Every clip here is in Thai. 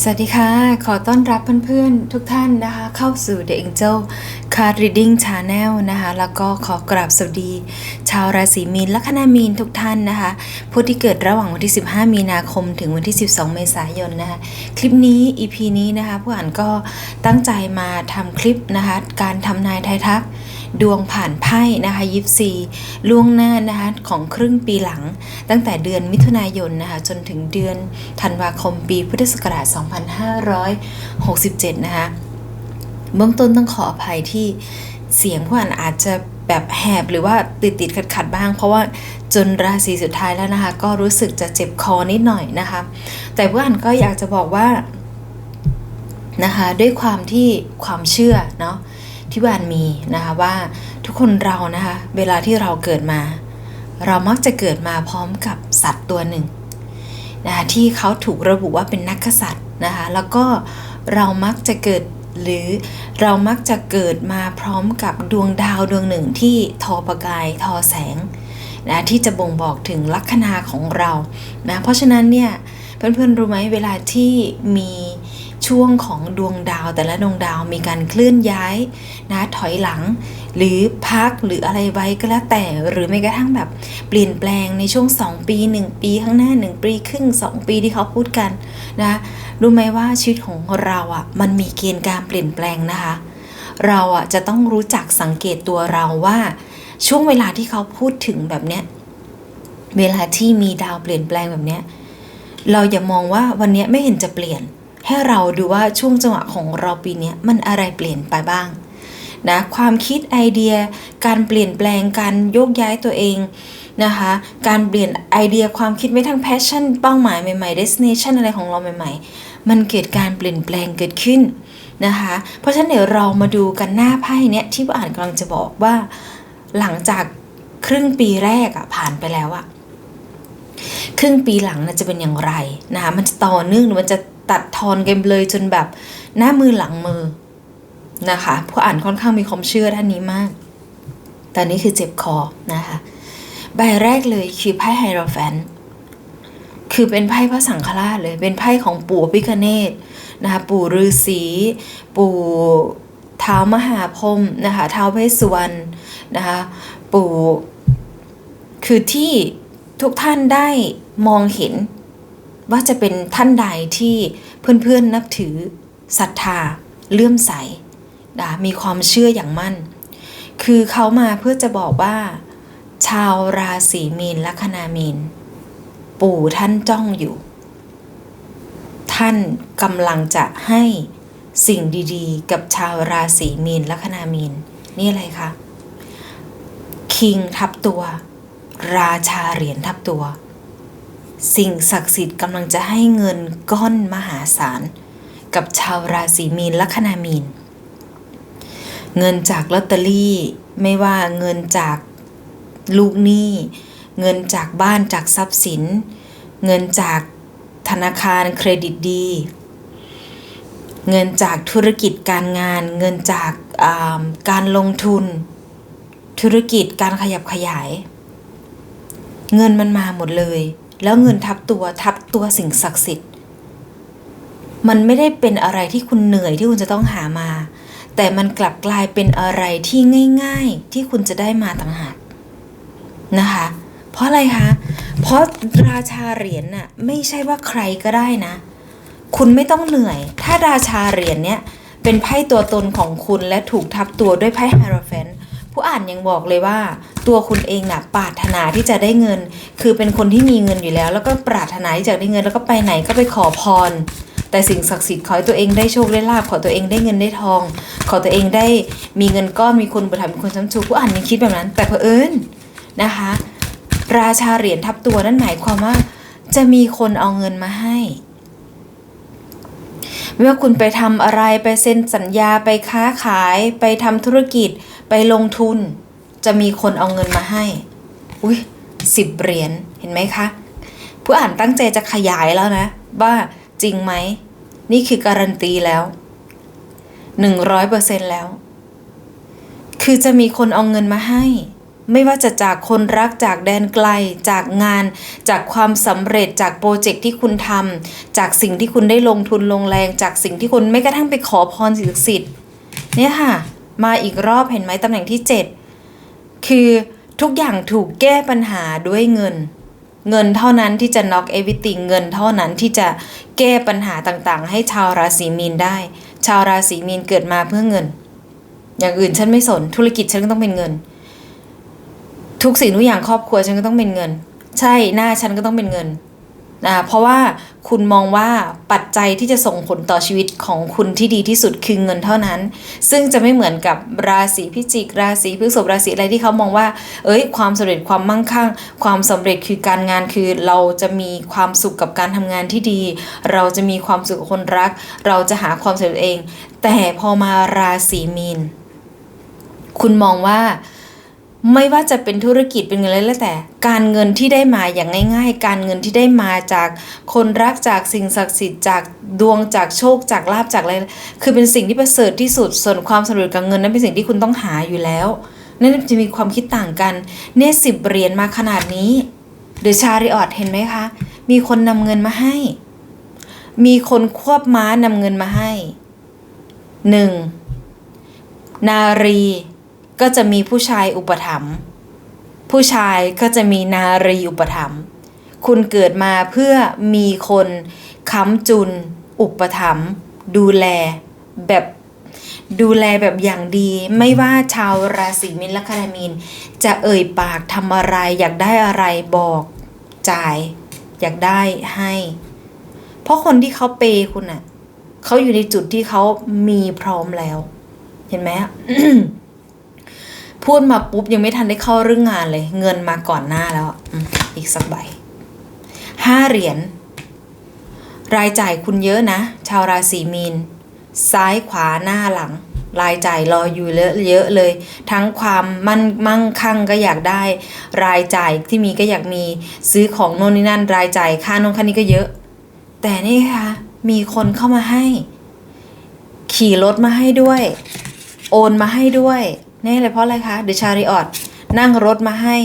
สวัสดีค่ะ ขอต้อนรับเพื่อนๆ ทุกท่านนะคะ เข้าสู่ The Angel Card Reading Channel นะคะ แล้วก็ขอกราบสวัสดี ชาวราศีมีนและคณามีนทุกท่านนะคะ ผู้ที่เกิดระหว่างวันที่ 15 มีนาคม ถึงวันที่ 12 เมษายนนะคะ คลิปนี้ EP นี้นะคะ ผู้อ่านก็ตั้งใจมาทำคลิปนะคะ การทำนายทายทัก ดวงผ่านไพ่นะคะยิปซีล่วงหน้านะคะของครึ่งปีหลัง ตั้งแต่เดือนมิถุนายนนะคะจนถึงเดือนธันวาคมปีพุทธศักราช 2567 นะคะเบื้องต้นต้องขออภัยที่เสียงผู้อ่านอาจจะแบบแหบหรือว่าติดติดขัดขัดๆบ้าง เพราะว่าจนราศีสุดท้ายแล้วนะคะ ก็รู้สึกจะเจ็บคอนิดหน่อยนะคะ แต่ผู้อ่านก็อยากจะบอกว่านะคะด้วยความที่ความเชื่อเนาะ ที่บานมีนะคะว่าทุกคนเรานะคะเวลาที่เราเกิดมา เรามักจะเกิดมาพร้อมกับสัตว์ตัวหนึ่งนะคะที่เขาถูกระบุว่าเป็นนักกษัตริย์นะคะแล้วก็เรามักจะเกิดหรือเรามักจะเกิดมาพร้อมกับดวงดาวดวงหนึ่งที่ทอประกายทอแสงนะที่จะบ่งบอกถึงลัคนาของเรานะเพราะฉะนั้นเนี่ยเพื่อนๆรู้ไหมเวลาที่มี ช่วงของดวงดาวแต่ละดวงดาวมีการเคลื่อนย้ายนะถอยหลัง หรือพักหรืออะไรไว้ก็แล้วแต่หรือแม้กระทั่งแบบเปลี่ยนแปลงในช่วง 2 ปี 1 ปีข้างหน้า 1 ปีครึ่ง 2 ปีที่เขาพูดกันนะรู้ไหมว่าชีวิตของเราอะ่ะมันมีเกณฑ์การเปลี่ยนแปลงนะคะ เราอะจะต้องรู้จักสังเกตตัวเราว่าช่วงเวลาที่เขาพูดถึงแบบเนี้ยเวลาที่มีดาวเปลี่ยนแปลงแบบเนี้ยเราอย่ามองว่าวันนี้ไม่เห็นจะเปลี่ยน ให้เราดูว่าช่วงจังหวะของเราปีนี้มันอะไรเปลี่ยนไปบ้างนะความคิดไอเดีย การเปลี่ยนแปลงการโยกย้ายตัวเองนะคะการเปลี่ยนไอเดียความคิดไม่ทั้งแพชชั่นเป้าหมายใหม่ๆ destination อะไรของเราใหม่ ๆ มันเกิดการเปลี่ยนแปลงเกิดขึ้นนะคะเพราะฉะนั้นเดี๋ยวเรามาดูกันหน้าไพ่เนี้ยที่อ่านกำลังจะบอกว่าหลังจากครึ่งปีแรกอะผ่านไปแล้วอะครึ่งปีหลังนะจะเป็นอย่างไรนะคะมันจะต่อเนื่องหรือมันจะ ตัดทอนกันเลยจนแบบหน้ามือหลังมือนะคะผู้อ่านค่อนข้างมีความเชื่อด้านนี้มาก แต่นี่คือเจ็บคอนะคะใบแรกเลยคือไพ่ไฮโรแฟนต์คือเป็นไพ่พระสังฆราชเลยเป็นไพ่ของปู่พิคเนตนะคะปู่ฤาษีปู่เท้ามหาพรมนะคะเท้าวเวสสุวรรณนะคะปู่คือที่ทุกท่านได้มองเห็น ว่าจะเป็นท่านใดที่เพื่อนๆนับถือศรัทธาเลื่อมใสมีความเชื่ออย่างมั่น คือเขามาเพื่อจะบอกว่า ชาวราศีมีนละคณามีน ปู่ท่านจ้องอยู่ ท่านกำลังจะให้สิ่งดีๆ กับชาวราศีมีนละคณามีน นี่อะไรคะคิงทับตัว ราชาเหรียญทับตัว สิ่งศักดิ์สิทธิ์กำลังจะให้เงินก้อนมหาศาล กับชาวราศีมีนและคณามีน เงินจากลอตเตอรี่ไม่ว่าเงินจากลูกหนี้ เงินจากบ้านจากทรัพย์สิน เงินจากธนาคารเครดิตดี เงินจากธุรกิจการงาน เงินจากาการลงทุน ธุรกิจการขยับขยาย เงินมันมาหมดเลย แล้วเงินทับตัวทับตัวสิ่งศักดิ์สิทธิ์ มันไม่ได้เป็นอะไรที่คุณเหนื่อยที่คุณจะต้องหามา แต่มันกลับกลายเป็นอะไรที่ง่าย ๆ ที่คุณจะได้มาต่างหากนะคะ เพราะอะไรคะ เพราะราชาเหรียญน่ะไม่ใช่ว่าใครก็ได้นะ คุณไม่ต้องเหนื่อย ถ้าราชาเหรียญเนี่ยเป็นไพ่ตัวตนของคุณและถูกทับตัวด้วยไพ่ไฮโรแฟนต์ ผู้อ่านยังบอกเลยว่า ตัวคุณเองน่ะปรารถนาที่จะได้เงิน คือเป็นคนที่มีเงินอยู่แล้ว แล้วก็ปรารถนาที่จะได้เงิน แล้วก็ไปไหนก็ไปขอพร แต่สิ่งศักดิ์สิทธิ์ขอให้ตัวเองได้โชคได้ลาภขอตัวเองได้เงินได้ทอง ขอตัวเองได้มีเงินก้อนมีคนประทานมีคนช้ำชูผู้อ่านยังคิดแบบนั้น แต่เผอิญนะคะ ราชาเหรียญทับตัวนั่นหมายความว่า จะมีคนเอาเงินมาให้ไม่ว่าคุณไปทำอะไรไปเซ็นสัญญาไปค้าขายไปทำธุรกิจ ไปลงทุน จะมีคนเอาเงินมาให้ อุ้ยสิบเหรียญเห็นไหมคะ ผู้อ่านตั้งใจจะขยายแล้วนะ ว่าจริงไหม นี่คือการันตีแล้วหนึ่งร้อยเปอร์เซ็นแล้ว คือจะมีคนเอาเงินมาให้ ไม่ว่าจะจากคนรักจากแดนไกล จากงาน จากความสำเร็จจากโปรเจกต์ที่คุณทำจากสิ่งที่คุณได้ลงทุนลงแรง จากสิ่งที่คุณไม่กระทั่งไปขอพรสิ่งศักดิ์สิทธิ์เนี่ยค่ะ มาอีกรอบเห็นไหมตำแหน่งที่ 7 คือทุกอย่างถูกแก้ปัญหาด้วยเงิน เงินเท่านั้นที่จะ knock everything เงินเท่านั้นที่จะแก้ปัญหาต่างๆ ให้ชาวราศีมีนได้ ชาวราศีมีนเกิดมาเพื่อเงิน อย่างอื่นฉันไม่สน ธุรกิจฉันก็ต้องเป็นเงิน ทุกสิ่งทุกอย่างครอบครัวฉันก็ต้องเป็นเงิน ใช่หน้าฉันก็ต้องเป็นเงิน นะเพราะว่าคุณมองว่าปัจจัยที่จะส่งผลต่อชีวิตของคุณที่ดีที่สุดคือเงินเท่านั้น ซึ่งจะไม่เหมือนกับราศีพิจิก ราศีพฤษภราศีอะไรที่เขามองว่า เอ้ย ความสำเร็จความมั่งคั่ง ความสำเร็จคือการงานคือเราจะมีความสุขกับการทำงานที่ดี เราจะมีความสุขกับคนรัก เราจะหาความสำเร็จเอง แต่พอมาราศีมีน คุณมองว่า ไม่ว่าจะเป็นธุรกิจเป็นเงินอะไรแล้วแต่ การเงินที่ได้มาอย่างง่าย ๆ การเงินที่ได้มาจากคนรักจากสิ่งศักดิ์สิทธิ์จากดวงจากโชคจากลาบจากอะไรคือเป็นสิ่งที่ประเสริฐที่สุดส่วนความสำเร็จกับเงินนั้นเป็นสิ่งที่คุณต้องหาอยู่แล้วนั่นจะมีความคิดต่างกันเนี่ยสิบเหรียญมาขนาดนี้เดอะชาริออตเห็นไหมคะ มีคนนำเงินมาให้ มีคนควบม้านำเงินมาให้หนึ่งนารี ก็จะมีผู้ชายอุปถัมภ์ผู้ชายก็จะมีนารีอุปถัมภ์คุณเกิดมาเพื่อมีคนค้ำจุน อุปถัมภ์ดูแลแบบดูแลแบบอย่างดี ไม่ว่าชาวราศีมินและคารามีน จะเอ่ยปากทำอะไร อยากได้อะไรบอกจ่าย อยากได้ให้ เพราะคนที่เขาเปย์คุณอะเขาอยู่ในจุดที่เขามีพร้อมแล้ว เห็นไหม พูดมาปุ๊บยังไม่ทันได้เข้าเรื่องงานเลย เงินมาก่อนหน้าแล้วอ,อีกสักใบห้าเหรียญรายจ่ายคุณเยอะนะ ชาวราศีมีน ซ้ายขวาหน้าหลัง รายจ่ายรออยู่เยอะเยอะเลย ทั้งความมั่นมั่งคั่งก็อยากได้ รายจ่ายที่มีก็อยากมีซื้อของโน่นนี่นั่น รายจ่ายค่าโน่นค่านี้ก็เยอะ แต่นี่ค่ะมีคนเข้ามาให้ ขี่รถมาให้ด้วย โอนมาให้ด้วย นี่เลยเพราะอะไรคะเดชาริออตนั่งรถมาให้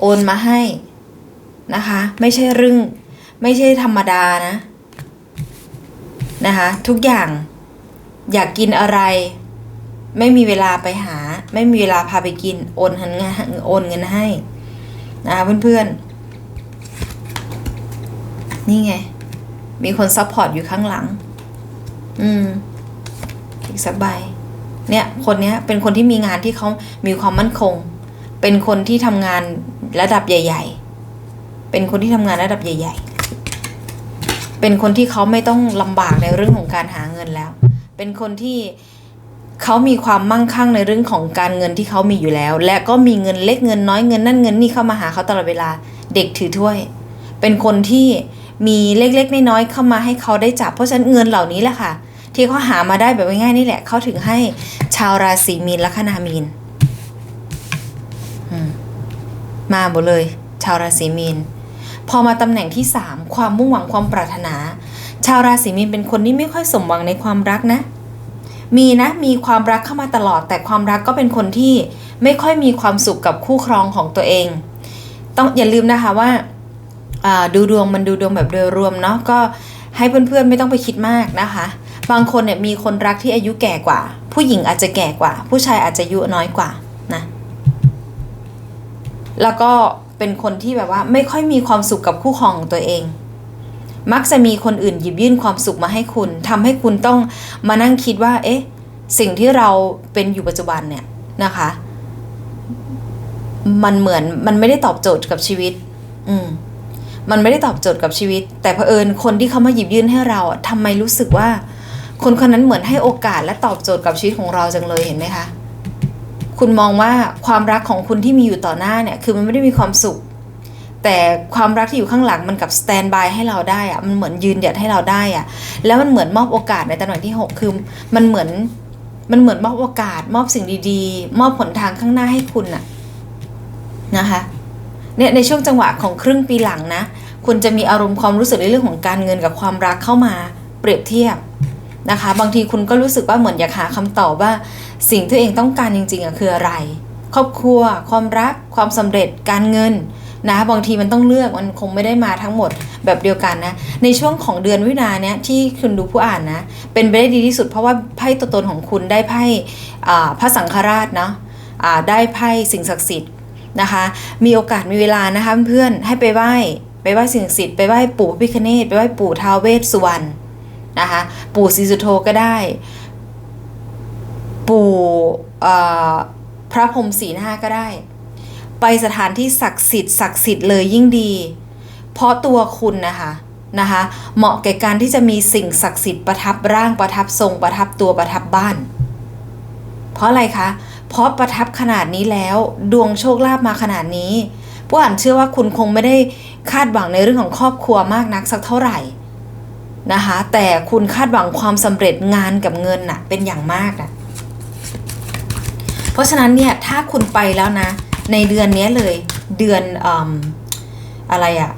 โอนมาให้นะคะ ไม่ใช่เรื่องไม่ใช่ธรรมดานะ นะคะ ทุกอย่างอยากกินอะไร ไม่มีเวลาไปหา ไม่มีเวลาพาไปกิน โอนเงินโอนเงินให้นะคะเพื่อนๆ นี่ไง มีคนซัพพอร์ตอยู่ข้างหลัง อืม อีกสักใบ เนี่ยคนเนี้ยเป็นคนที่มีงานที่เขามีความมั่นคง เป็นคนที่ทำงานระดับใหญ่ ๆ เป็นคนที่ทำงานระดับใหญ่ ๆ เป็นคนที่เขาไม่ต้องลำบากในเรื่องของการหาเงินแล้ว เป็นคนที่เขามีความมั่งคั่งในเรื่องของการเงินที่เขามีอยู่แล้ว และก็มีเงินเล็กเงินน้อยเงินนั่นเงินนี่เข้ามาหาเขาตลอดเวลา เด็กถือถ้วย เป็นคนที่มีเล็กๆน้อยๆเข้ามาให้เขาได้จับ เพราะฉะนั้นเงินเหล่านี้แหละค่ะ ที่เขาหามาได้แบบง่ายๆนี่แหละเขาถึงให้ชาวราศีมีนและคนามีนมาหมดเลย ชาวราศีมีนพอมาตำแหน่งที่สามความมุ่งหวังความปรารถนา ชาวราศีมีนเป็นคนที่ไม่ค่อยสมหวังในความรักนะ มีนะมีความรักเข้ามาตลอด แต่ความรักก็เป็นคนที่ไม่ค่อยมีความสุขกับคู่ครองของตัวเอง ต้องอย่าลืมนะคะว่าอ่าดูดวงมันดูดวงแบบโดยรวมเนาะก็ให้เพื่อนๆไม่ต้องไปคิดมากนะคะ บางคนเนี่ยมีคนรักที่อายุแก่กว่า ผู้หญิงอาจจะแก่กว่า ผู้ชายอาจจะอายุน้อยกว่านะแล้วก็เป็นคนที่แบบว่าไม่ค่อยมีความสุขกับคู่ครองของตัวเอง มักจะมีคนอื่นหยิบยื่นความสุขมาให้คุณทำให้คุณต้องมานั่งคิดว่า เอ๊ะ สิ่งที่เราเป็นอยู่ปัจจุบันเนี่ยนะคะ มันเหมือนมันไม่ได้ตอบโจทย์กับชีวิต อืมมันไม่ได้ตอบโจทย์กับชีวิต แต่เผอิญคนที่เขามาหยิบยื่นให้เราอะทำไมรู้สึกว่า คนคนนั้นเหมือนให้โอกาสและตอบโจทย์กับชีวิตของเราจังเลยเห็นไหมคะ คุณมองว่าความรักของคุณที่มีอยู่ต่อหน้าเนี่ยคือมันไม่ได้มีความสุข แต่ความรักที่อยู่ข้างหลังมันกับสแตนบายให้เราได้อะมันเหมือนยืนหยัดให้เราได้อะแล้วมันเหมือนมอบโอกาสในตำแหน่งที่ 6 คือมันเหมือนมันเหมือนมอบโอกาส มอบสิ่งดีๆ มอบผลทางข้างหน้าให้คุณอะนะคะเนี่ยในช่วงจังหวะของครึ่งปีหลังนะ คุณจะมีอารมณ์ความรู้สึกในเรื่องของการเงินกับความรักเข้ามาเปรียบเทียบ นะคะ บางทีคุณก็รู้สึกว่าเหมือนอยากหาคำตอบว่า สิ่งที่เองต้องการจริงๆอะคืออะไร ครอบครัว ความรัก ความสำเร็จการเงินนะบางทีมันต้องเลือกมันคงไม่ได้มาทั้งหมดแบบเดียวกันนะ ในช่วงของเดือนวินาเนี่ยที่คุณดูผู้อ่านนะ เป็นไปได้ดีที่สุดเพราะว่าไพ่ตัวตนของคุณได้ไพ่พระสังฆราชเนาะได้ไพ่สิ่งศักดิ์สิทธิ์นะคะ มีโอกาสมีเวลานะคะเพื่อนๆให้ไปไหว้ไปไหว้สิ่งศักดิ์สิทธิ์ไปไหว้ปู่พระพิฆเนศไปไหว้ปู่ท้าวเวสสุวรรณ นะคะ ปู่ศรีสุโธก็ได้ ปู่พระพรหมสีหน้าก็ได้ ไปสถานที่ศักดิ์สิทธิ์ศักดิ์สิทธิ์เลยยิ่งดี เพราะตัวคุณนะคะนะคะ เหมาะแก่การที่จะมีสิ่งศักดิ์สิทธิ์ประทับร่างประทับทรงประทับตัวประทับบ้าน เพราะอะไรคะ เพราะประทับขนาดนี้แล้วดวงโชคลาภมาขนาดนี้ผู้อ่านเชื่อว่าคุณคงไม่ได้คาดหวังในเรื่องของครอบครัวมากนักสักเท่าไหร่ นะคะ แต่คุณคาดหวังความสำเร็จงานกับเงินน่ะ เป็นอย่างมากนะเพราะฉะนั้นเนี่ยถ้าคุณไปแล้วนะ ในเดือนนี้เลยเดือนออะไรอะ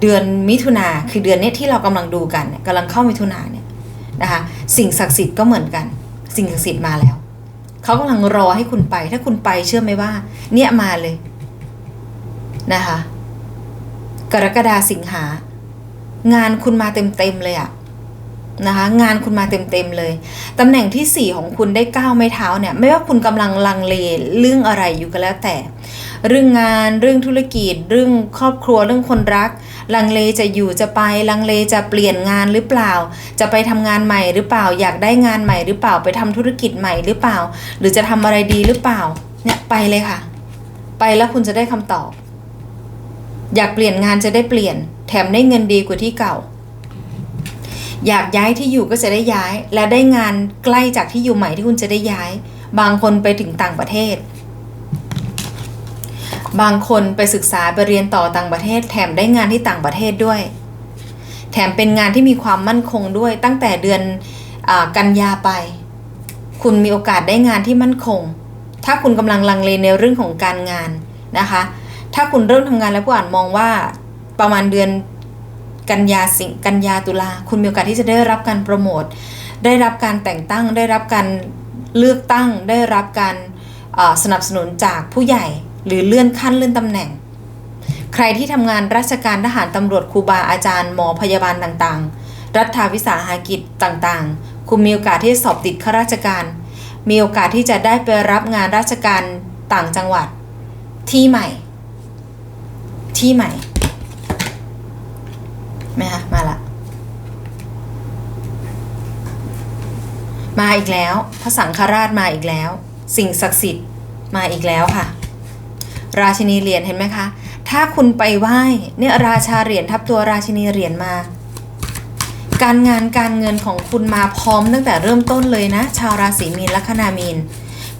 เดือนมิถุนาคือเดือนนี้ที่เรากำลังดูกันเนี่ยกำลังเข้ามิถุนาเนี่ยนะคะสิ่งศักดิ์สิทธิ์ก็เหมือนกัน สิ่งศักดิ์สิทธิ์มาแล้วเขากำลังรอให้คุณไป ถ้าคุณไปเชื่อไหมว่า เนี่ยมาเลยนะคะกรกฎาสิงหา งานคุณมาเต็มๆเลยอะนะคะงานคุณมาเต็มๆเลยตำแหน่งที่ 4 ของคุณได้ก้าวไม่เท้าเนี่ยไม่ว่าคุณกำลังลังเลเรื่องอะไรอยู่ก็แล้วแต่ เรื่องงานเรื่องธุรกิจ เรื่องครอบครัวเรื่องคนรัก ลังเลจะอยู่จะไปลังเลจะเปลี่ยนงานหรือเปล่า จะไปทำงานใหม่หรือเปล่า อยากได้งานใหม่หรือเปล่าไปทำธุรกิจใหม่หรือเปล่า หรือจะทำอะไรดีหรือเปล่าเนี่ยไปเลยค่ะ ไปแล้วคุณจะได้คำตอบ อยากเปลี่ยนงานจะได้เปลี่ยน แถมได้เงินดีกว่าที่เก่า อยากย้ายที่อยู่ก็จะได้ย้าย และได้งานใกล้จากที่อยู่ใหม่ที่คุณจะได้ย้าย บางคนไปถึงต่างประเทศ บางคนไปศึกษาไปเรียนต่อต่างประเทศ แถมได้งานที่ต่างประเทศด้วย แถมเป็นงานที่มีความมั่นคงด้วย ตั้งแต่เดือนอกันยาไป คุณมีโอกาสได้งานที่มั่นคง ถ้าคุณกำลังลังเลในเรื่องของการงานนะคะถ้าคุณเริ่มทำงานแล้วผู้อ่านมองว่า ประมาณเดือนกันยาสิงกันยาตุลาคุณมีโอกาสที่จะได้รับการโปรโมทได้รับการแต่งตั้ง ได้รับการเลือกตั้ง ได้รับการสนับสนุนจากผู้ใหญ่ หรือเลื่อนขั้นเลื่อนตำแหน่ง ใครที่ทำงานราชการทหารตำรวจครูบาอาจารย์หมอพยาบาลต่างๆ รัฐาวิสาหกิจต่างๆ คุณมีโอกาสที่สอบติดข้าราชการ มีโอกาสที่จะได้ไปรับงานราชการต่างจังหวัดที่ใหม่ ที่ใหม่ ไหมคะมาละ มาอีกแล้ว พระสังฆราชมาอีกแล้ว สิ่งศักดิ์สิทธิ์มาอีกแล้วค่ะ ราชินีเหรียญเห็นไหมคะ ถ้าคุณไปไหว้เนี่ยราชาเหรียญทับตัวราชินีเหรียญมา การงานการเงินของคุณมาพร้อมตั้งแต่เริ่มต้นเลยนะ ชาวราศีมีนลัคนามีน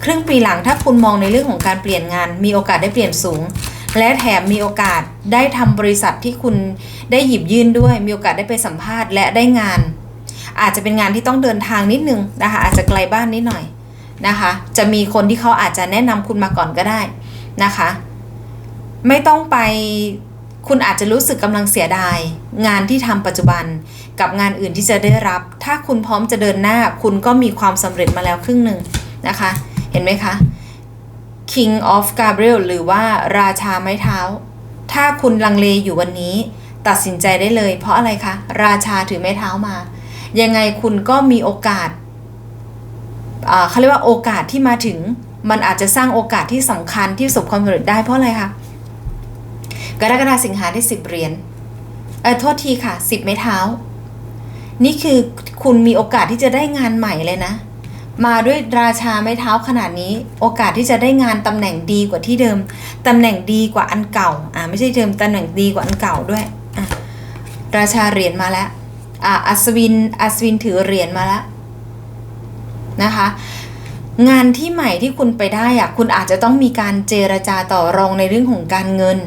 ครึ่งปีหลังถ้าคุณมองในเรื่องของการเปลี่ยนงาน มีโอกาสได้เปลี่ยนสูง และแถมมีโอกาสได้ทำบริษัทที่คุณได้หยิบยื่นด้วย มีโอกาสได้ไปสัมภาษณ์และได้งาน อาจจะเป็นงานที่ต้องเดินทางนิดนึงนะคะ อาจจะไกลบ้านนิดหน่อยนะคะ จะมีคนที่เขาอาจจะแนะนำคุณมาก่อนก็ได้นะคะ ไม่ต้องไปคุณอาจจะรู้สึกกำลังเสียดาย งานที่ทำปัจจุบันกับงานอื่นที่จะได้รับ ถ้าคุณพร้อมจะเดินหน้า คุณก็มีความสำเร็จมาแล้วครึ่งหนึ่งนะคะ เห็นไหมคะ King of Gabriel หรือว่าราชาไม้เท้า ถ้าคุณลังเลอยู่วันนี้ ตัดสินใจได้เลย เพราะอะไรคะ ราชาถือไม้เท้ามา ยังไงคุณก็มีโอกาสเขาเรียกว่าโอกาสที่มาถึง มันอาจจะสร้างโอกาสที่สำคัญที่ประสบความสำเร็จได้เพราะอะไรคะกรกฎาสิงหาได้สิบเหรียญเออโทษทีค่ะสิบไม้เท้า นี่คือคุณมีโอกาสที่จะได้งานใหม่เลยนะ มาด้วยราชาไม้เท้าขนาดนี้ โอกาสที่จะได้งานตำแหน่งดีกว่าที่เดิม ตำแหน่งดีกว่าอันเก่า อ่าไม่ใช่เดิมตำแหน่งดีกว่าอันเก่าด้วยอะราชาเหรียญมาแล้วอ่าอัศวินอัศวินถือเหรียญมาแล้วนะคะ งานที่ใหม่ที่คุณไปได้อะคุณอาจจะต้องมีการเจรจาต่อรองในเรื่องของการเงิน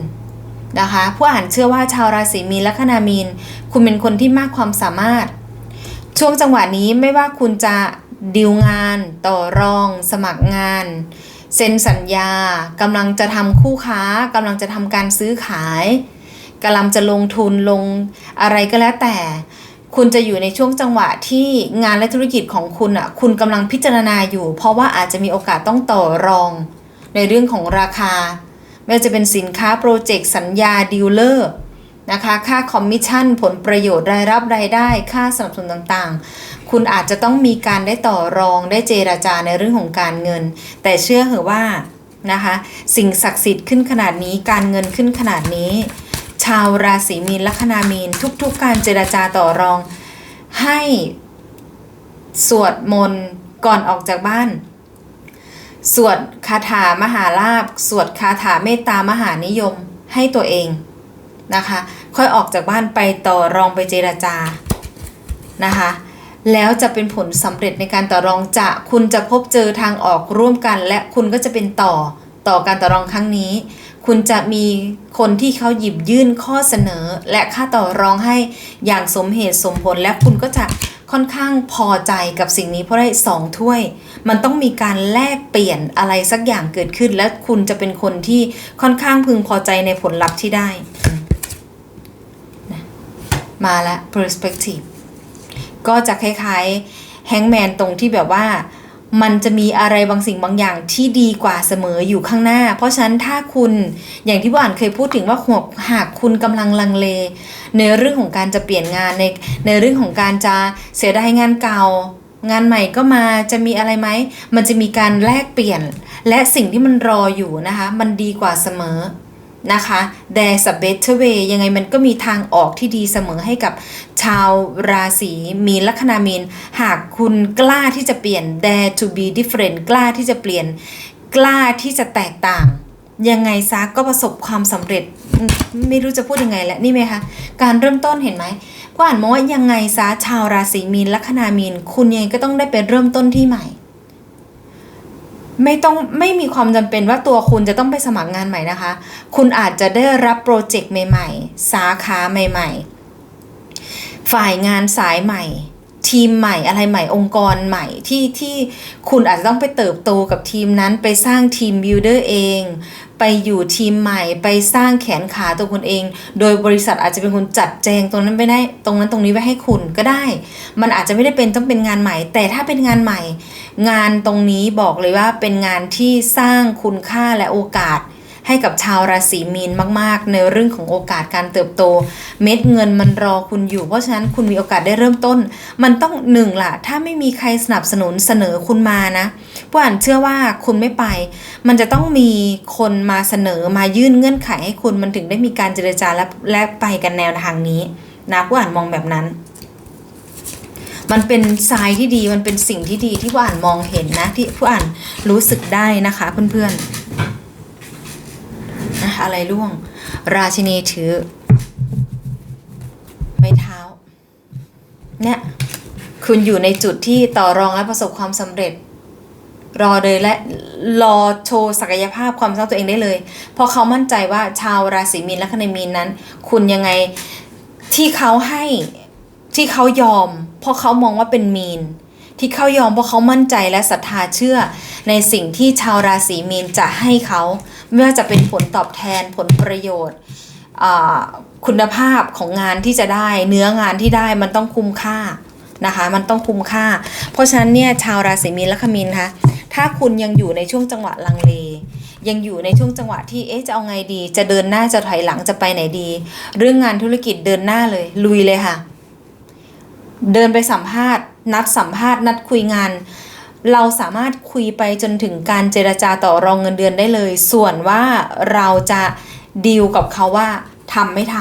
นะคะผู้อ่านเชื่อว่าชาวราศีมีนและคนามีน คุณเป็นคนที่มากความสามารถ ช่วงจังหวะนี้ไม่ว่าคุณจะ ดีลงาน ต่อรอง สมัครงาน เซ็นสัญญากำลังจะทำคู่ค้ากำลังจะทำการซื้อขายกำลังจะลงทุนลงอะไรก็แล้วแต่ คุณจะอยู่ในช่วงจังหวะที่งานและธุรกิจของคุณอะคุณกำลังพิจารณาอยู่ เพราะว่าอาจจะมีโอกาสต้องต่อรอง ในเรื่องของราคา ไม่ว่าจะเป็นสินค้าโปรเจกต์สัญญาดีลเลอร์นะคะค่าคอมมิชชั่นผลประโยชน์รายรับรายได้ ค่าสนับสนุนต่างๆ คุณอาจจะต้องมีการได้ต่อรองได้เจราจาในเรื่องของการเงิน แต่เชื่อเหอะว่านะคะ สิ่งศักดิ์สิทธิ์ขึ้นขนาดนี้การเงินขึ้นขนาดนี้ ชาวราศีมีนลัคนามีนทุกๆการเจราจาต่อรอง ให้สวดมนต์ก่อนออกจากบ้าน สวดคาถามหาลาภสวดคาถาเมตตามหานิยมให้ตัวเองนะคะ ค่อยออกจากบ้านไปต่อรองไปเจราจานะคะ แล้วจะเป็นผลสำเร็จในการต่อรองจะคุณจะพบเจอทางออกร่วมกัน และคุณก็จะเป็นต่อต่อการต่อรองครั้งนี้ คุณจะมีคนที่เขาหยิบยื่นข้อเสนอ และค่าต่อรองให้อย่างสมเหตุสมผลและคุณก็จะค่อนข้างพอใจกับสิ่งนี้เพราะได้สองถ้วย มันต้องมีการแลกเปลี่ยนอะไรสักอย่างเกิดขึ้น และคุณจะเป็นคนที่ค่อนข้างพึงพอใจในผลลัพธ์ที่ได้ มาแล้ว perspective ก็จะคล้ายๆแฮงแมนตรงที่แบบว่า มันจะมีอะไรบางสิ่งบางอย่างที่ดีกว่าเสมออยู่ข้างหน้า เพราะฉะนั้นถ้าคุณอย่างที่ว่านเคยพูดถึงว่าหากหากคุณกำลังลังเล ในเรื่องของการจะเปลี่ยนงานในในเรื่องของการจะเสียดายงานเก่างานใหม่ก็มาจะมีอะไรไหม มันจะมีการแลกเปลี่ยน และสิ่งที่มันรออยู่นะคะ มันดีกว่าเสมอ นะคะ there's a better way ยังไงมันก็มีทางออกที่ดีเสมอให้กับชาวราศีมีนลัคนามีน หากคุณกล้าที่จะเปลี่ยน dare to be different กล้าที่จะเปลี่ยน กล้าที่จะแตกต่าง ยังไงซะก็ประสบความสำเร็จ ไม่รู้จะพูดยังไงแล้วนี่ไหมคะ การเริ่มต้นเห็นไหมก็อ่านมาว่ายังไงซะชาวราศีมีนลัคนามีน คุณยังไงก็ต้องได้ไปเริ่มต้นที่ใหม่ ไม่ต้องไม่มีความจำเป็นว่าตัวคุณจะต้องไปสมัครงานใหม่นะคะ คุณอาจจะได้รับโปรเจกต์ใหม่ๆ สาขาใหม่ๆ ฝ่ายงานสายใหม่ ทีมใหม่อะไรใหม่องค์กรใหม่ที่ที่คุณอาจจะต้องไปเติบโตกับทีมนั้นไปสร้างทีมบิลดเออร์เอง ไปอยู่ทีมใหม่ไปสร้างแขนขาตัวคุณเอง โดยบริษัทอาจจะเป็นคนจัดแจงตรงนั้นไปได้ตรงนั้นตรงนี้ไว้ให้คุณก็ได้ มันอาจจะไม่ได้เป็นต้องเป็นงานใหม่ แต่ถ้าเป็นงานใหม่ งานตรงนี้บอกเลยว่าเป็นงานที่สร้างคุณค่าและโอกาส ให้กับชาวราศีมีนมาก ๆ ในเรื่องของโอกาสการเติบโต เม็ดเงินมันรอคุณอยู่ เพราะฉะนั้นคุณมีโอกาสได้เริ่มต้น มันต้องหนึ่งละถ้าไม่มีใครสนับสนุนเสนอคุณมานะผู้อ่านเชื่อว่าคุณไม่ไป มันจะต้องมีคนมาเสนอมายื่นเงื่อนไขให้คุณมันถึงได้มีการเจรจาและและไปกันแนวทางนี้นะผู้อ่านมองแบบนั้น มันเป็นทรายที่ดีมันเป็นสิ่งที่ดีที่ผู้อ่านมองเห็นนะ ที่ผู้อ่านรู้สึกได้นะคะเพื่อนๆนะอะไรร่วง ราชินีถือ ไม้เท้า เนี่ยคุณอยู่ในจุดที่ต่อรองและประสบความสำเร็จ รอเลยและรอโชว์ศักยภาพความสามารถตัวเองได้เลย เพราะเขามั่นใจว่าชาวราศีมีนและคณมีนนั้น คุณยังไงที่เขาให้ ที่เขายอม เพราะเขามองว่าเป็นมีน ที่เขายอมเพราะเขามั่นใจและศรัทธาเชื่อ ในสิ่งที่ชาวราศีมีนจะให้เขาไม่ว่าจะเป็นผลตอบแทนผลประโยชน์คุณภาพของงานที่จะได้ เนื้องานที่ได้มันต้องคุ้มค่านะคะ มันต้องคุ้มค่า เพราะฉะนั้นเนี่ยชาวราศีมีนและขมินคะถ้าคุณยังอยู่ในช่วงจังหวะลังเล ยังอยู่ในช่วงจังหวะที่เอ๊ะจะเอาไงดี จะเดินหน้าจะถอยหลังจะไปไหนดี เรื่องงานธุรกิจเดินหน้าเลย ลุยเลยค่ะ เดินไปสัมภาษณ์ นัดสัมภาษณ์ นัดคุยงาน เราสามารถคุยไปจนถึงการเจรจาต่อรองเงินเดือนได้เลย ส่วนว่าเราจะดีลกับเขาว่าทำไม่ท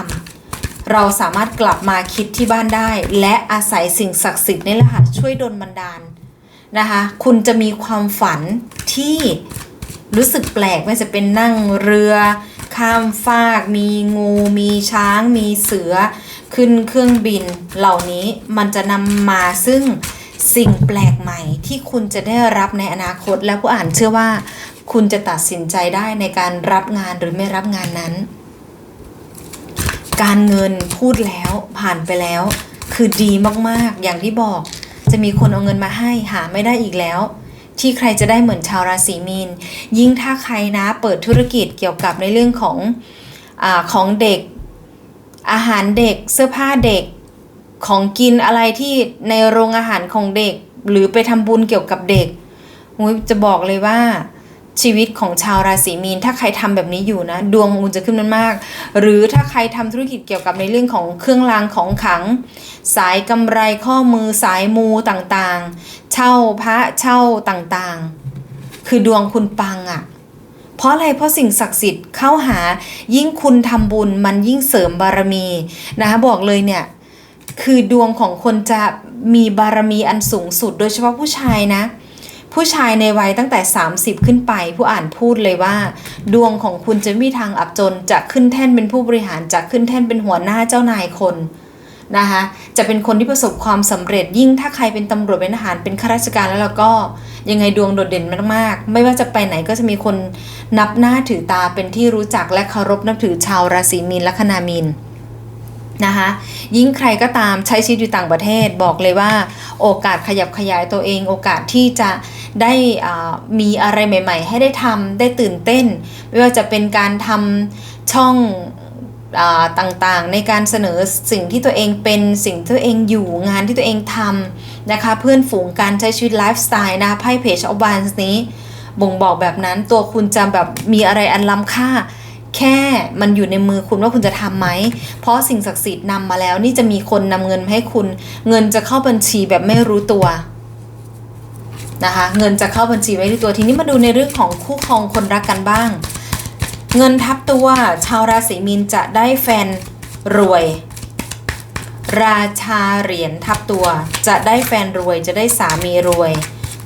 ำเราสามารถกลับมาคิดที่บ้านได้ และอาศัยสิ่งศักดิ์สิทธิ์นี่แหละค่ะช่วยดลบันดาลนะคะคุณจะมีความฝันที่รู้สึกแปลกไม่จะเป็นนั่งเรือ ข้ามฟาก มีงู มีช้าง มีเสือ ขึ้นเครื่องบินเหล่านี้มันจะนำมาซึ่งสิ่งแปลกใหม่ที่คุณจะได้รับในอนาคต และผู้อ่านเชื่อว่า คุณจะตัดสินใจได้ในการรับงานหรือไม่รับงานนั้น การเงินพูดแล้วผ่านไปแล้ว คือดีมากๆ อย่างที่บอก จะมีคนเอาเงินมาให้หาไม่ได้อีกแล้ว ที่ใครจะได้เหมือนชาวราศีมีน ยิ่งถ้าใครนะเปิดธุรกิจเกี่ยวกับในเรื่องของอของเด็ก อาหารเด็กเสื้อผ้าเด็ก ของกินอะไรที่ในโรงอาหารของเด็ก หรือไปทำบุญเกี่ยวกับเด็กอุ๊ยจะบอกเลยว่าชีวิตของชาวราศีมีน ถ้าใครทำแบบนี้อยู่นะ ดวงของคุณจะขึ้นมันมาก หรือถ้าใครทำธุรกิจเกี่ยวกับในเรื่องของเครื่องรางของขัง สายกำไรข้อมือสายมูต่างๆ เช่าพระเช่าต่างๆ คือดวงคุณปังอะ่ะ เพราะอะไรเพราะสิ่งศักดิ์สิทธิ์เข้าหายิ่งคุณทำบุญมันยิ่งเสริมบารมีนะคะบอกเลยเนี่ยคือดวงของคนจะมีบารมีอันสูงสุด โดยเฉพาะผู้ชายนะ ผู้ชายในวัยตั้งแต่ 30 ขึ้นไป ผู้อ่านพูดเลยว่า ดวงของคุณจะมีทางอับจนจะขึ้นแท่นเป็นผู้บริหารจะขึ้นแท่นเป็นหัวหน้าเจ้านายคน นะคะจะเป็นคนที่ประสบความสำเร็จยิ่งถ้าใครเป็นตำรวจเป็นทหารเป็นข้าราชการแล้วเราก็ยังไงดวงโดดเด่นมากๆ ไม่ว่าจะไปไหนก็จะมีคนนับหน้าถือตาเป็นที่รู้จักและเคารพนับถือชาวราศีมีนและคนามีนนะคะยิ่งใครก็ตามใช้ชีวิตอยู่ต่างประเทศบอกเลยว่า โอกาสขยับขยายตัวเอง โอกาสที่จะได้มีอะไรใหม่ ๆ ให้ได้ทำได้ตื่นเต้น ไม่ว่าจะเป็นการทำช่อง ต่างๆ ในการเสนอสิ่งที่ตัวเองเป็นสิ่งที่ตัวเองอยู่งานที่ตัวเองทำนะคะ เพื่อนฝูงการใช้ชีวิตไลฟ์สไตล์นะคะไพ่เพจออบานนี้บ่งบอกแบบนั้นตัวคุณจะแบบมีอะไรอันล้ำค่า แค่มันอยู่ในมือคุณว่าคุณจะทำไหม เพราะสิ่งศักดิ์สิทธิ์นำมาแล้ว นี่จะมีคนนำเงินให้คุณ เงินจะเข้าบัญชีแบบไม่รู้ตัวนะคะ เงินจะเข้าบัญชีไม่รู้ตัวทีนี้มาดูในเรื่องของคู่ครองคนรักกันบ้าง เงินทับตัวชาวราศีมีนจะได้แฟนรวย ราชาเหรียญทับตัว จะได้แฟนรวยจะได้สามีรวย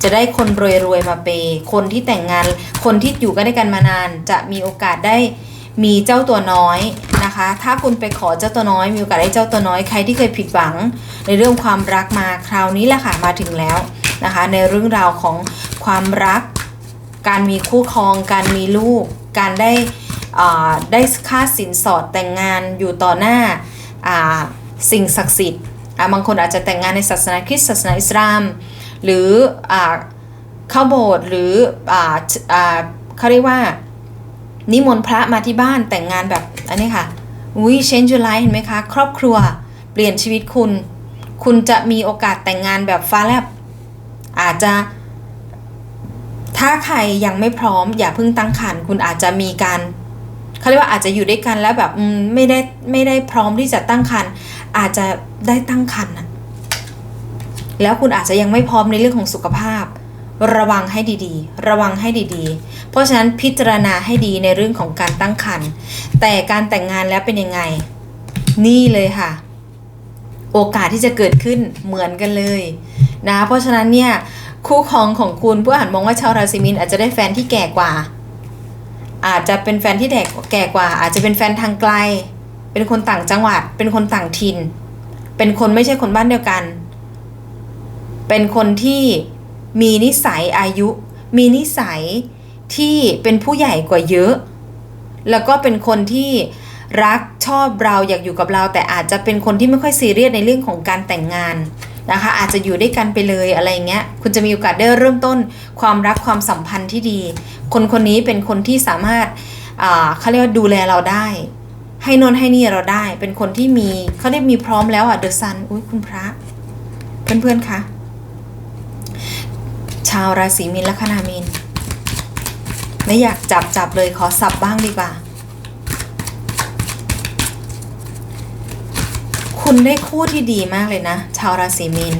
จะได้คนรวยๆมาเปย์คนที่แต่งงาน คนที่อยู่กันด้วยกันมานาน จะมีโอกาสได้มีเจ้าตัวน้อยนะคะ ถ้าคุณไปขอเจ้าตัวน้อย มีโอกาสได้เจ้าตัวน้อย ใครที่เคยผิดหวัง ในเรื่องความรักมาคราวนี้แหละค่ะมาถึงแล้วนะคะ ในเรื่องราวของความรัก การมีคู่ครอง การมีลูก การได้ได้ค่าสินสอดแต่งงานอยู่ต่อหน้าสิ่งศักดิ์สิทธิ์บางคนอาจจะแต่งงานในศาสนาคริสต์ศาสนาอิสลาม หรืออเข้าโบสถ์หรืออเขาเรียกว่านิมนต์พระมาที่บ้านแต่งงานแบบอันนี้ค่ะอุ้ย change your life เห็นไหมคะ ครอบครัวเปลี่ยนชีวิตคุณ คุณจะมีโอกาสแต่งงานแบบฟ้าแลบอาจจะ ถ้าใครยังไม่พร้อม อย่าเพิ่งตั้งครรภ์คุณอาจจะมีการเขาเรียกว่าอาจจะอยู่ด้วยกันแล้วแบบมไม่ได้ไม่ได้พร้อมที่จะตั้งครรภ์อาจจะได้ตั้งครรภ์น่ะแล้วคุณอาจจะยังไม่พร้อมในเรื่องของสุขภาพ ระวังให้ดีๆ ระวังให้ดีๆ เพราะฉะนั้นพิจารณาให้ดีในเรื่องของการตั้งครรภ์แต่การแต่งงานแล้วเป็นยังไง นี่เลยค่ะ โอกาสที่จะเกิดขึ้นเหมือนกันเลยนะเพราะฉะนั้นเนี่ย คู่ครองของคุณผู้อ่านมองว่าชาวราศีมีนอาจจะได้แฟนที่แก่กว่า อาจจะเป็นแฟนที่แก่แก่กว่า อาจจะเป็นแฟนทางไกล เป็นคนต่างจังหวัด เป็นคนต่างถิ่น เป็นคนไม่ใช่คนบ้านเดียวกัน เป็นคนที่มีนิสัยอายุ มีนิสัยที่เป็นผู้ใหญ่กว่าเยอะ แล้วก็เป็นคนที่รักชอบเราอยากอยู่กับเรา แต่อาจจะเป็นคนที่ไม่ค่อยซีเรียสในเรื่องของการแต่งงาน นะคะ อาจจะอยู่ด้วยกันไปเลยอะไรเงี้ย คุณจะมีโอกาสได้เริ่มต้นความรักความสัมพันธ์ที่ดี คนคนนี้เป็นคนที่สามารถเขาเรียกว่าดูแลเราได้ ให้นนให้นี่เราได้ เป็นคนที่มีเขาได้มีพร้อมแล้วอะเดอะซันอุ้ยคุณพระ เพื่อนๆคะชาวราศีมีนและคนามีนไม่อยากจับจับเลยขอสับบ้างดีกว่า คุณได้คู่ที่ดีมากเลยนะ ชาวราศีมีน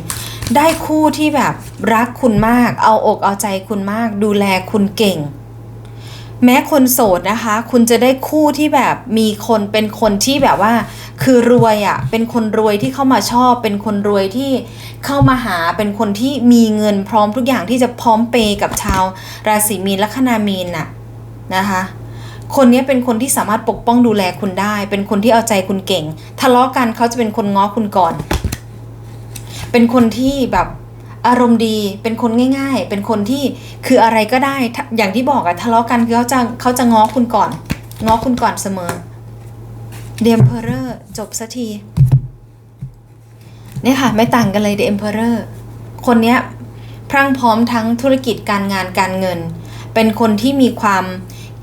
ได้คู่ที่แบบรักคุณมาก เอาอกเอาใจคุณมาก ดูแลคุณเก่ง แม้คนโสดนะคะ คุณจะได้คู่ที่แบบมีคนเป็นคนที่แบบว่า คือรวยอะ่ะ เป็นคนรวยที่เข้ามาชอบ เป็นคนรวยที่เข้ามาหาเป็นคนที่มีเงินพร้อมทุกอย่างที่จะพร้อมเปย์กับชาวราศีมีนและคนามีนน่ะนะคะ คนนี้เป็นคนที่สามารถปกป้องดูแลคุณได้ เป็นคนที่เอาใจคุณเก่ง ทะเลาะกันเขาจะเป็นคนง้อคุณก่อน เป็นคนที่แบบอารมณ์ดี เป็นคนง่าย ๆ เป็นคนที่คืออะไรก็ได้ อย่างที่บอกอะทะเลาะกันคือเขาจะเขาจะง้อคุณก่อน ง้อคุณก่อนเสมอ เดมเพอเรอร์จบสักทีเนี่ยค่ะ ไม่ต่างกันเลย The Emperor คนเนี้ยพรั่งพร้อมทั้งธุรกิจการงานการเงิน เป็นคนที่มีความ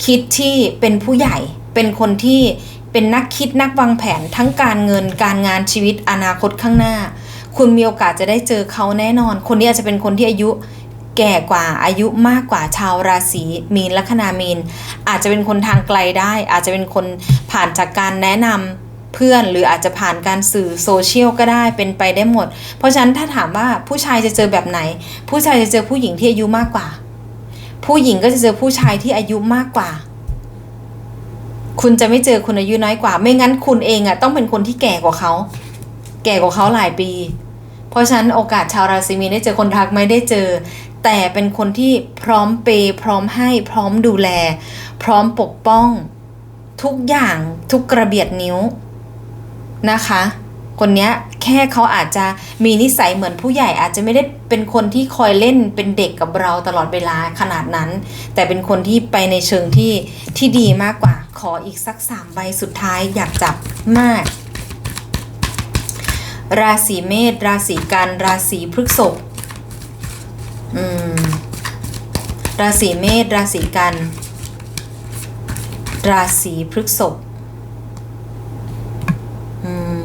คิดที่เป็นผู้ใหญ่เป็นคนที่เป็นนักคิดนักวางแผนทั้งการเงินการงานชีวิตอนาคตข้างหน้า คุณมีโอกาสจะได้เจอเขาแน่นอน คนนี้อาจจะเป็นคนที่อายุแก่กว่าอายุมากกว่าชาวราศีมีนลัคนามีน อาจจะเป็นคนทางไกลได้ อาจจะเป็นคนผ่านจากการแนะนำเพื่อนหรืออาจจะผ่านการสื่อโซเชียลก็ได้เป็นไปได้หมด เพราะฉะนั้นถ้าถามว่าผู้ชายจะเจอแบบไหน ผู้ชายจะเจอผู้หญิงที่อายุมากกว่า ผู้หญิงก็จะเจอผู้ชายที่อายุมากกว่า คุณจะไม่เจอคนอายุน้อยกว่า ไม่งั้นคุณเองอะต้องเป็นคนที่แก่กว่าเขา แก่กว่าเขาหลายปี เพราะฉะนั้นโอกาสชาวราศีมีนได้เจอคนทักไม่ได้เจอ แต่เป็นคนที่พร้อมเปย์พร้อมให้พร้อมดูแล พร้อมปกป้อง ทุกอย่างทุกกระเบียดนิ้วนะคะ คนเนี้ยแค่เขาอาจจะมีนิสัยเหมือนผู้ใหญ่อาจจะไม่ได้เป็นคนที่คอยเล่นเป็นเด็กกับเราตลอดเวลาขนาดนั้น แต่เป็นคนที่ไปในเชิงที่ที่ดีมากกว่าขออีกสักสามใบสุดท้ายอยากจับมาก ราศีเมษราศีกันราศีพฤษภอืมราศีเมษราศีกัน ราศีพฤษภอืม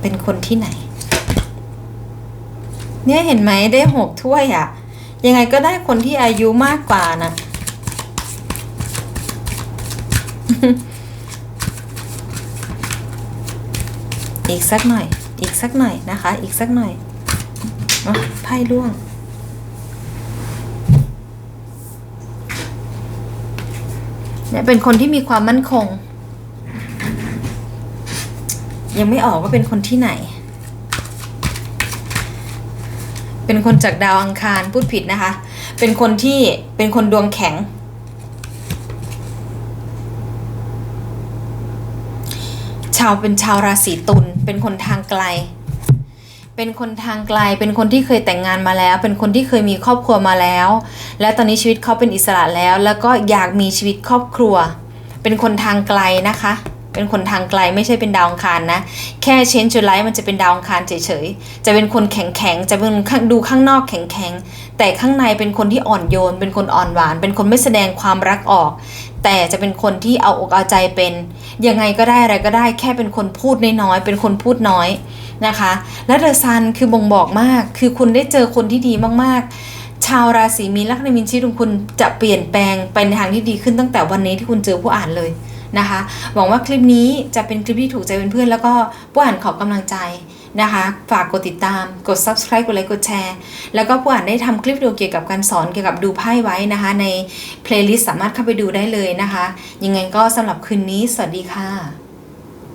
เป็นคนที่ไหน เนี่ยเห็นไหมได้หกถ้วยอะ่ะยังไงก็ได้คนที่อายุมากกว่านะอีกสักหน่อย อีกสักหน่อยนะคะ อีกสักหน่อยอะไพ่ร่วง เนี่ยเป็นคนที่มีความมั่นคง ยังไม่ออกว่าเป็นคนที่ไหน เป็นคนจากดาวอังคารพูดผิดนะคะ เป็นคนที่เป็นคนดวงแข็ง ชาวเป็นชาวราศีตุลเป็นคนทางไกล เป็นคนทางไกล เป็นคนที่เคยแต่งงานมาแล้ว เป็นคนที่เคยมีครอบครัวมาแล้ว และตอนนี้ชีวิตเขาเป็นอิสระแล้ว แล้วก็อยากมีชีวิตครอบครัว เป็นคนทางไกลนะคะ เป็นคนทางไกลไม่ใช่เป็นดาวอังคารนะ แค่เชนจูไลท์มันจะเป็นดาวอังคารเฉยๆ จะเป็นคนแข็งๆ จะเป็นดูข้างนอกแข็งๆ แต่ข้างในเป็นคนที่อ่อนโยน เป็นคนอ่อนหวาน เป็นคนไม่แสดงความรักออก แต่จะเป็นคนที่เอาอกเอาใจเป็น ยังไงก็ได้อะไรก็ได้ แค่เป็นคนพูดน้อยๆ เป็นคนพูดน้อยนะคะ และเดอะซันคือบ่งบอกมาก คือคุณได้เจอคนที่ดีมากๆชาวราศีมีนลัคนามินชีวิตของคุณจะเปลี่ยนแปลงไปในทางที่ดีขึ้นตั้งแต่วันนี้ที่คุณเจอผู้อ่านเลย นะคะ หวังว่าคลิปนี้จะเป็นคลิปที่ถูกใจเพื่อนๆแล้วก็ผู้อ่านขอกำลังใจนะคะ ฝากกดติดตาม กด subscribe กดไลค์กดแชร์ แล้วก็ผู้อ่านได้ทำคลิปวิดีโอเกี่ยวกับการสอนเกี่ยวกับดูไพ่ไว้นะคะ ในเพลย์ลิสต์สามารถเข้าไปดูได้เลยนะคะ ยังไงก็สำหรับคืนนี้ สวัสดีค่ะ